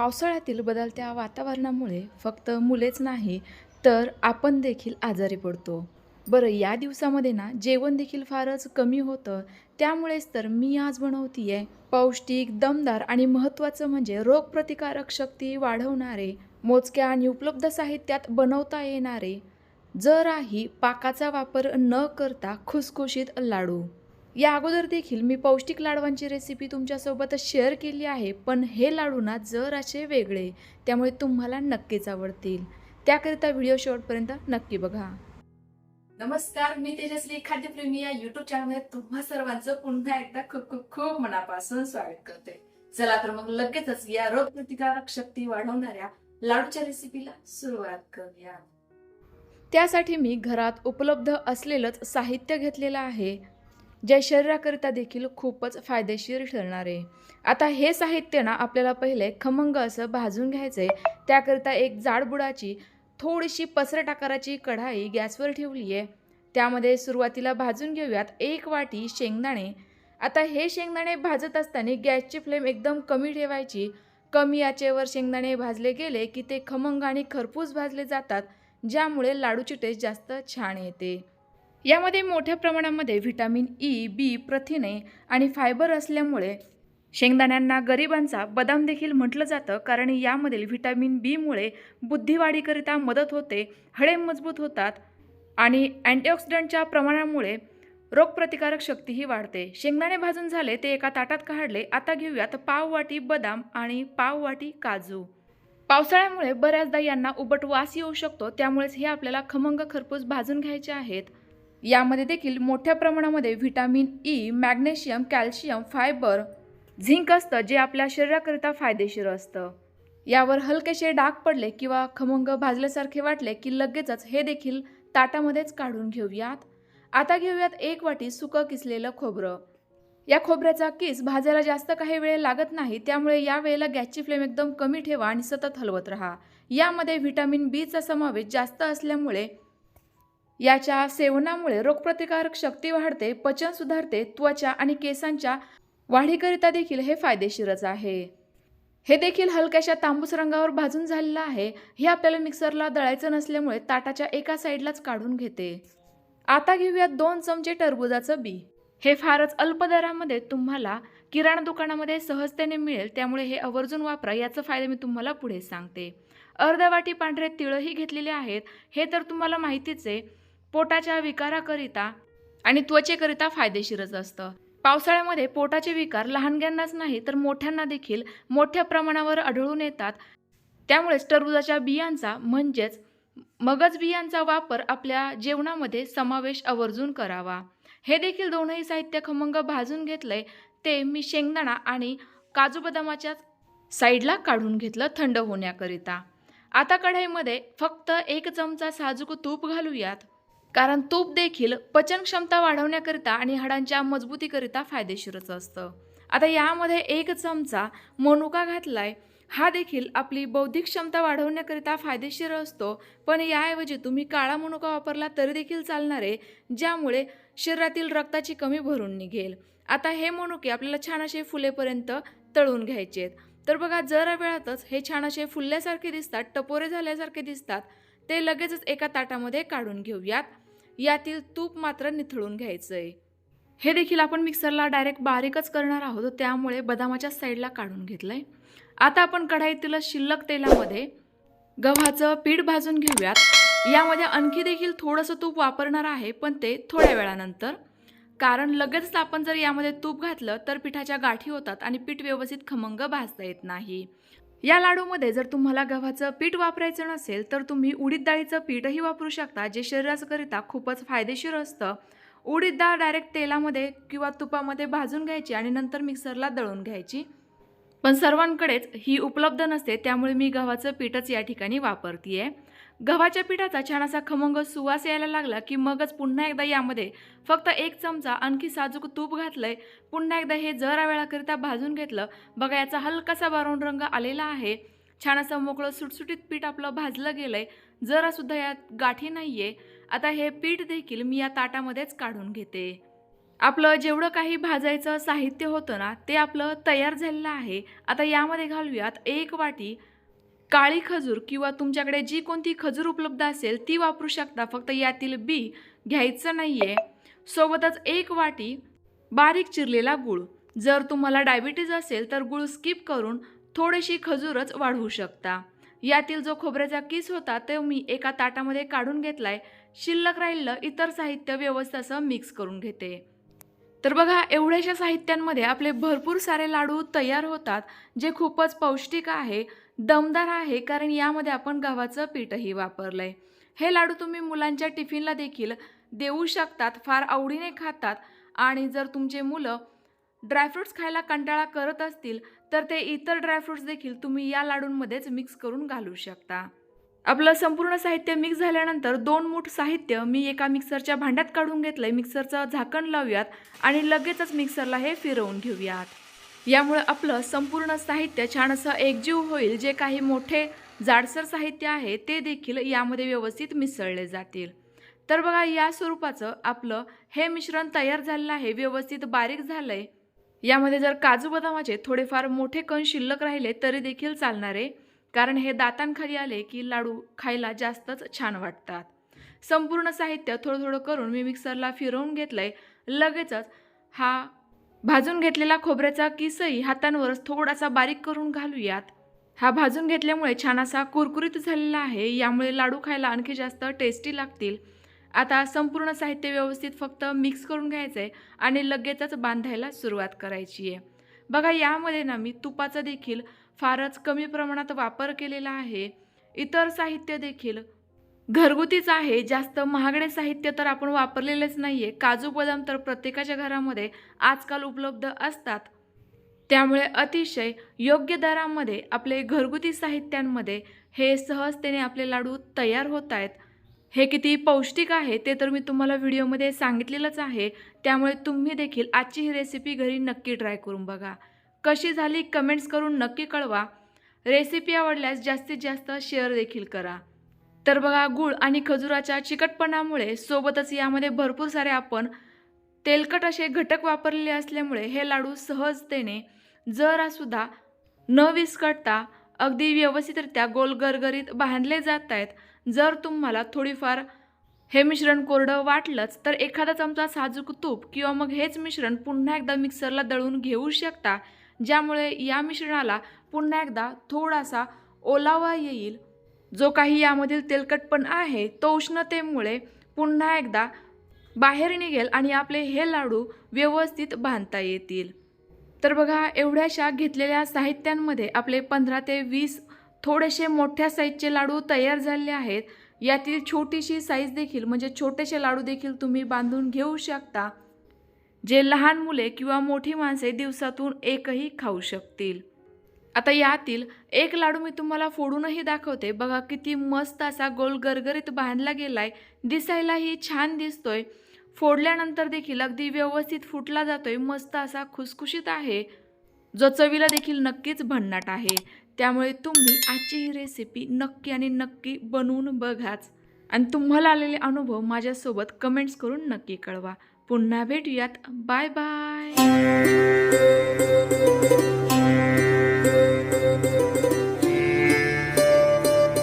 पावसाळ्यातील बदलत्या वातावरणामुळे फक्त मुलेच नाही तर आपण देखील आजारी पडतो. बरं या दिवसामध्ये ना जेवण देखील फारच कमी होतं. त्यामुळेच तर मी आज बनवती आहे पौष्टिक दमदार आणि महत्त्वाचं म्हणजे रोगप्रतिकारक शक्ती वाढवणारे मोजक्या आणि उपलब्ध साहित्यात बनवता येणारे. जराही पाकाचा वापर न करता खुसखुशीत लाडू. या अगोदर देखील मी पौष्टिक लाडवांची रेसिपी तुमच्यासोबत शेअर केली आहे पण हे लाडू ना जर असे वेगळे त्यामुळे तुम्हाला नक्कीच आवडतील. त्याकरिता व्हिडिओ शेवटपर्यंत नक्की बघा. नमस्कार मी तेजस्वी खाद्यप्रेमी या युट्यूब चॅनलमध्ये तुम्हा सर्वांचं पुन्हा एकदा खूप खूप खूप मनापासून स्वागत करते. चला तर मग लगेचच या रोगप्रतिकारक शक्ती वाढवणाऱ्या लाडूच्या रेसिपीला सुरुवात करूया. त्यासाठी मी घरात उपलब्ध असलेलंच साहित्य घेतलेलं आहे. जे शरीराकरिता देखील खूपच फायदेशीर ठरणार. आहे आता हे साहित्य ना आपल्याला पहिले खमंग असं भाजून घ्यायचं. आहे त्याकरिता एक जाडबुडाची थोडीशी पसरट आकाराची कढाई गॅसवर ठेवली आहे त्यामध्ये सुरुवातीला भाजून घेऊयात एक वाटी शेंगदाणे. आता हे शेंगदाणे भाजत असताना गॅसची फ्लेम एकदम कमी ठेवायची. कमी याचेवर शेंगदाणे भाजले गेले की ते खमंग आणि खरपूस भाजले जातात ज्यामुळे लाडूची टेस्ट जास्त छान येते. यामध्ये मोठ्या प्रमाणामध्ये व्हिटॅमिन ई बी प्रथिने आणि फायबर असल्यामुळे शेंगदाण्यांना गरिबांचा बदाम देखील म्हटलं जातं कारण यामधील व्हिटॅमिन बीमुळे बुद्धिवाढीकरिता मदत होते हडे मजबूत होतात आणि अँटीऑक्सिडंटच्या प्रमाणामुळे रोगप्रतिकारक शक्तीही वाढते. शेंगदाणे भाजून झाले ते एका ताटात काढले आता घेऊयात पाव वाटी बदाम आणि पाववाटी काजू. पावसाळ्यामुळे बऱ्याचदा यांना उबट वास येऊ शकतो त्यामुळेच हे आपल्याला खमंग खरपूस भाजून घ्यायचे आहेत. यामध्ये देखील मोठ्या प्रमाणामध्ये vitamin E magnesium calcium fibre zinc असतं जे आपल्या शरीराकरिता फायदेशीर असतं. यावर हलकेसे डाग पडले किंवा खमंग भाजल्यासारखे वाटले की लगेचच हे देखील ताटामध्येच काढून घेऊयात. आता घेऊयात एक वाटी सुकं किसलेलं खोबरं. या खोबऱ्याचा किस भाजायला जास्त काही वेळ लागत नाही त्यामुळे या वेळेला गॅसची फ्लेम एकदम कमी ठेवा आणि सतत हलवत राहा. यामध्ये व्हिटॅमिन बीचा समावेश जास्त असल्यामुळे याच्या सेवनामुळे रोगप्रतिकारक शक्ती वाढते पचन सुधारते त्वचा आणि केसांच्या वाढीकरिता देखील हे फायदेशीरच आहे. हे देखील हलक्याशा तांबूस रंगावर भाजून झालेलं आहे. हे आपल्याला मिक्सरला दळायचं नसल्यामुळे ताटाच्या एका साईडलाच काढून घेते. आता घेऊयात दोन चमचे टरबुजाचं बी. हे फारच अल्प दरामध्ये तुम्हाला किराणा दुकानामध्ये सहजतेने मिळेल त्यामुळे हे आवर्जून वापरा. याचा फायदा मी तुम्हाला पुढे सांगते. अर्धा वाटी पांढरे तिळही घेतलेले आहेत. हे तर तुम्हाला माहितीच आहे. पोटाच्या विकाराकरिता आणि त्वचेकरिता फायदेशीरच असतं. पावसाळ्यामध्ये पोटाचे विकार लहानग्यांनाच नाही तर मोठ्यांना देखील मोठ्या प्रमाणावर आढळून येतात. त्यामुळेच टरबुजाच्या बियांचा म्हणजेच मगज बियांचा वापर आपल्या जेवणामध्ये समावेश आवर्जून करावा. हे देखील दोनही साहित्य खमंग भाजून घेतलंय. ते मी शेंगदाणा आणि काजू बदामाच्या साईडला काढून घेतलं थंड होण्याकरिता. आता कढईमध्ये फक्त एक चमचा साजूक तूप घालूयात. कारण तूप देखील पचन क्षमता वाढवण्याकरिता आणि हाडांच्या मजबूतीकरिता फायदेशीरच असतं. आता यामध्ये एक चमचा मनुका घातलाय. हा देखील आपली बौद्धिक क्षमता वाढवण्याकरिता फायदेशीर असतो. पण याऐवजी तुम्ही काळा मनुका वापरला तरी देखील चालणार आहे ज्यामुळे शरीरातील रक्ताची कमी भरून निघेल. आता हे मनुके आपल्याला छान असे फुलेपर्यंत तळून घ्यायचे आहेत. तर बघा जरा वेळातच हे छान असे फुलल्यासारखे दिसतात टपोरे झाल्यासारखे दिसतात ते लगेचच एका ताटामध्ये काढून घेऊयात. यातील तूप मात्र निथळून घ्यायचं आहे हे देखील आपण मिक्सरला डायरेक्ट बारीकच करणार आहोत त्यामुळे बदामाच्या साईडला काढून घेतलं आहे आता आपण कढाईतील शिल्लक तेलामध्ये गव्हाचं पीठ भाजून घेऊयात. यामध्ये आणखी देखील थोडंसं तूप वापरणार आहे पण ते थोड्या वेळानंतर. कारण लगेच आपण जर यामध्ये तूप घातलं तर पिठाच्या गाठी होतात आणि पीठ व्यवस्थित खमंग भाजता येत नाही. या लाडूमध्ये जर तुम्हाला गव्हाचं पीठ वापरायचं नसेल तर तुम्ही उडीद डाळीचं पीठही वापरू शकता जे शरीराकरिता खूपच फायदेशीर असतं. उडीद डाळ डायरेक्ट तेलामध्ये किंवा तुपामध्ये भाजून घ्यायची आणि नंतर मिक्सरला दळून घ्यायची. पण सर्वांकडेच ही उपलब्ध नसते त्यामुळे मी गव्हाचं पीठच या ठिकाणी वापरते गव्हाच्या पिठाचा छान असा खमंग सुवास यायला लागला की मगच पुन्हा एकदा यामध्ये फक्त एक चमचा आणखी साजूक तूप घातलंय. पुन्हा एकदा हे जरा वेळाकरिता भाजून घेतलं. बघा याचा हलकासा बारून रंग आलेला आहे. छान असं मोकळं सुटसुटीत पीठ आपलं भाजलं गेलंय. जरासुद्धा यात गाठी नाहीये. आता हे पीठ देखील मी या ताटामध्येच काढून घेते. आपलं जेवढं काही भाजायचं साहित्य होतं ना ते आपलं तयार झालेलं आहे. आता यामध्ये घालूयात एक वाटी काळी खजूर किंवा तुमच्याकडे जी कोणती खजूर उपलब्ध असेल ती वापरू शकता. फक्त यातील बी घ्यायचं नाही आहे सोबतच एक वाटी बारीक चिरलेला गूळ. जर तुम्हाला डायबिटीज असेल तर गूळ स्किप करून थोडीशी खजूरच वाढवू शकता. यातील जो खोबऱ्याचा किस होता तो मी एका ताटामध्ये काढून घेतलाय. शिल्लक राहिलं इतर साहित्य व्यवस्थासह असं मिक्स करून घेते. तर बघा एवढ्याशा साहित्यांमध्ये आपले भरपूर सारे लाडू तयार होतात जे खूपच पौष्टिक आहे दमदार आहे कारण यामध्ये आपण गव्हाचं पीठही वापरलं आहे हे लाडू तुम्ही मुलांच्या टिफिनला देखील देऊ शकतात फार आवडीने खातात. आणि जर तुमचे मुलं ड्रायफ्रुट्स खायला कंटाळा करत असतील तर ते इतर ड्रायफ्रुट्स देखील तुम्ही या लाडूंमध्येच मिक्स करून घालू शकता. आपलं संपूर्ण साहित्य मिक्स झाल्यानंतर दोन मूठ साहित्य मी एका मिक्सरच्या भांड्यात काढून घेतलं आहे मिक्सरचं झाकण लावूयात आणि लगेचच मिक्सरला हे फिरवून घेऊयात. यामुळे आपलं संपूर्ण साहित्य छान असं एकजीव होईल. जे काही मोठे जाडसर साहित्य आहे ते देखील यामध्ये व्यवस्थित मिसळले जातील. तर बघा या स्वरूपाचं आपलं हे मिश्रण तयार झालेलं आहे. व्यवस्थित बारीक झालं आहे यामध्ये जर काजू बदामाचे थोडेफार मोठे कण शिल्लक राहिले तरी देखील चालणार आहे. कारण हे दातांखाली आले की लाडू खायला जास्तच छान वाटतात. संपूर्ण साहित्य थोडं थोडं करून मी मिक्सरला फिरवून घेतलंय. लगेचच हा भाजून घेतलेला खोबऱ्याचा किसही हातांवरच थोडासा बारीक करून घालूयात. हा भाजून घेतल्यामुळे छान असा कुरकुरीत झालेला आहे. यामुळे लाडू खायला आणखी जास्त टेस्टी लागतील. आता संपूर्ण साहित्य व्यवस्थित फक्त मिक्स करून घ्यायचं आहे आणि लगेचच बांधायला सुरुवात करायची आहे बघा यामध्ये ना मी तुपाचा देखील फारच कमी प्रमाणात वापर केलेला आहे. इतर साहित्य देखील. घरगुतीच आहे जास्त महागडे साहित्य तर आपण वापरलेलेच नाही आहे काजू बदाम तर प्रत्येकाच्या घरामध्ये आजकाल उपलब्ध असतात. त्यामुळे अतिशय योग्य दरामध्ये आपले घरगुती साहित्यांमध्ये हे सहजतेने आपले लाडू तयार होत आहेत. हे किती पौष्टिक आहे ते तर मी तुम्हाला व्हिडिओमध्ये सांगितलेलंच आहे. त्यामुळे तुम्ही देखील आजची ही रेसिपी घरी नक्की ट्राय करून बघा. कशी झाली कमेंट्स करून नक्की कळवा. रेसिपी आवडल्यास जास्तीत जास्त शेअर देखील करा. तर बघा गूळ आणि खजुराच्या चिकटपणामुळे सोबतच यामध्ये भरपूर सारे आपण तेलकट असे घटक वापरलेले असल्यामुळे हे लाडू सहजतेने जरासुद्धा न विस्कटता अगदी व्यवस्थितरित्या गोल गरगरीत बांधले जात आहेत जर तुम्हाला थोडीफार हे मिश्रण कोरडं वाटलंच तर एखादा चमचा साजूक तूप किंवा मग हेच मिश्रण पुन्हा एकदा मिक्सरला दळून घेऊ शकता. ज्यामुळे या मिश्रणाला पुन्हा एकदा थोडासा ओलावा येईल. जो काही यामधील तेलकटपण आहे तो उष्णतेमुळे पुन्हा एकदा बाहेर निघेल आणि आपले हे लाडू व्यवस्थित बांधता येतील. तर बघा एवढ्याशा घेतलेल्या साहित्यांमध्ये आपले पंधरा ते वीस थोडेसे मोठ्या साईजचे लाडू तयार झालेले आहेत. यातील छोटीशी साईज देखील म्हणजे छोटेसे लाडू देखील तुम्ही बांधून घेऊ शकता. जे लहान मुले किंवा मोठी माणसे दिवसातून एकही खाऊ शकतील. आता यातील एक लाडू मी तुम्हाला फोडूनही दाखवते. बघा किती मस्त असा गोल गरगरीत बांधला गेलाय. दिसायलाही छान दिसतोय. फोडल्यानंतर देखील अगदी व्यवस्थित फुटला जातोय. मस्त असा खुसखुशीत आहे. जो चवीला देखील नक्कीच भन्नाट आहे. त्यामुळे तुम्ही आजची ही रेसिपी नक्की आणि नक्की बनवून बघाच. आणि तुम्हाला आलेले अनुभव माझ्यासोबत कमेंट्स करून नक्की कळवा. पुन्हा भेटूयात. Bye bye.